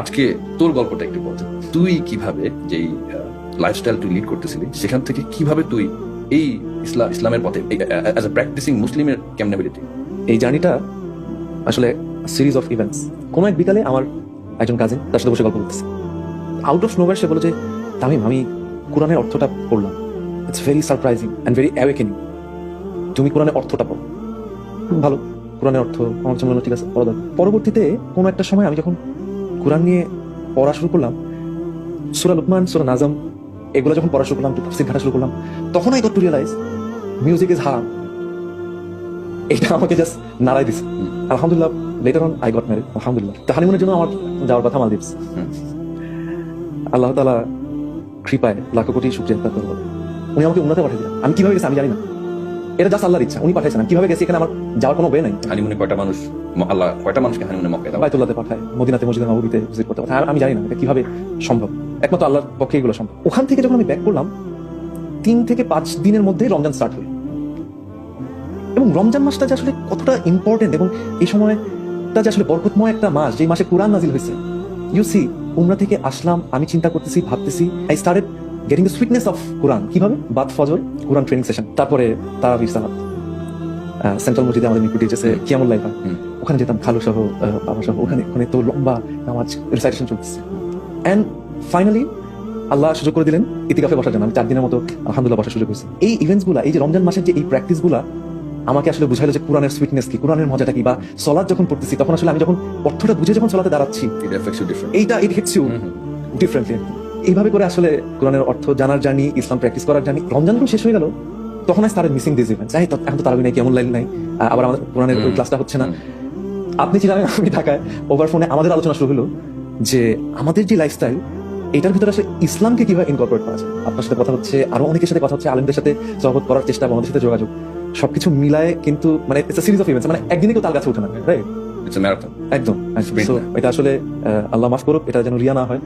আজকে তোর গল্পটা একটু বল। তুই কীভাবে যেই লাইফস্টাইল তুই লিড করতেছিলি, সেখান থেকে কীভাবে তুই এই ইসলাম ইসলামের পথে অ্যাজ এ প্র্যাকটিসিং মুসলিমের কেমনে বেরিয়ে এই জার্নিটা আসলে সিরিজ অফ ইভেন্টস কোনো এক বিকালে আমার একজন কাজিন তার সাথে বসে গল্প করতেছে। আউট অফ নোভার সে বলে যে, তামিম, আমি কোরআনের অর্থটা পড়লাম। It's very surprising and very awakening তুমি কোরআনের অর্থটা পড়ো। ভালো, কোরআনের অর্থ আমার হলো ঠিক আছে পরবর্তীতে কোনো একটা সময় আমি যখন কোরআন নিয়ে পড়া শুরু করলাম, সুরা লুকমান, সুরা নাজম, এগুলো যখন পড়া শুরু করলাম তাফসীর ঘাটা শুরু করলাম তখন I got to realise music is হারাম এটা আমাকে জাস্ট নাড়াই দিছে। আলহামদুলিল্লাহ later on I got married আলহামদুলিল্লাহ। তো হানিমুনের জন্য আমার যাওয়ার কথা মালদ্বীপস হুম। আল্লাহ তালা কৃপায় লাখ কোটি শুক্রিয়া করব উনি আমাকে উন্নতে পাঠিয়ে দিলেন। আমি কীভাবে গেছি আমি জানি না। এটা জাস্ট আল্লাহর ইচ্ছা উনি পাঠাইছেন। আমি কীভাবে গেছি এখানে আমার যাওয়ার কোনো ওয়ে নাই। হানিমুনে কয়টা মানুষ আল্লাহ কয়টা মানুষকে হানিমুনে মক্কায় দাও বাইতুল্লাহতে পাঠায় মদিনাতে মসজিদে নবীতে ভিজিট করতে পাঠায়। আর আমি জানি না এটা কীভাবে সম্ভব। একমাত্র আল্লাহর পক্ষে এগুলো সম্ভব। ওখান থেকে যখন আমি ব্যাক করলাম তিন থেকে পাঁচ দিনের মধ্যে রমজান স্টার্ট হলো। এবং রমজান মাসটা যে আসলে কতটা ইম্পর্টেন্ট এবং এই সময়টা যে আসলে বরকতময় একটা মাস যে মাসে কোরআন নাজিল হয়েছে। ইউ সি উমরা থেকে আসলাম আমি চিন্তা করতেছি ভাবতেছি I started getting the sweetness of Quran কীভাবে? বাদ ফজর কোরআন ট্রেনিং সেশন তারপরে তারাবির সালাত। সেন্ট্রাল মসজিদে আমাদের নিকুটি যেছে কিয়ামুল লাইফ ওখানে যেতাম খালু সহ বাবা সহ ওখানে ওখানে তো লম্বা নামাজ রিসাইটেশন চলতেছে। অ্যান্ড ফাইনালি আল্লাহ সুযোগ করে দিলেন ইতিকাফে বসার জন্য। আমি চার দিনের মতো আলহামদুলিল্লাহ বসার সুযোগ হয়েছে এই ইভেন্টসগুলা এই যে রমজান মাসের যে এই প্র্যাকটিসগুলা আমাকে আসলে বুঝাইলো যে কোরআনের সুইটনেস কি কোরআনের মজাটা কি বা সলাদ যখন পড়তেছি তখন আসলে আমি যখন অর্থটা বুঝে যখন সলাতে দাঁড়াচ্ছি এইটা ইট হিটস ইউ ডিফারেন্টলি এইভাবে করে আসলে কোরআনের অর্থ জানার জানি ইসলাম প্র্যাকটিস করার জানি রমজান যখন শেষ হয়ে গেল তখন I started missing this events যাই এখন তো তারাবি নাই কেমন লাইন নাই আবার আমাদের কোরআনের ওই ক্লাসটা হচ্ছে না। আপনি চিনারেন আমি ঢাকায় ওভার ফোনে আমাদের আলোচনা শুরু হলো যে আমাদের যে লাইফস্টাইল এটার ভিতরে আসলে ইসলামকে কীভাবে ইনকর্পোরেট করা যায়? আপনার সাথে কথা হচ্ছে আরও অনেকের সাথে কথা হচ্ছে আলেমদের সাথে সহবত করার চেষ্টা আমাদের সাথে যোগাযোগ। সবকিছু মিলায় কিন্তু মানে সিরিজ অফ ইভেন্টস মানে একদিনে কেউ তাল গাছে উঠে না রাইট একদম। এটা আসলে আল্লাহ মাফ করুক এটা যেন রিয়া না হয়।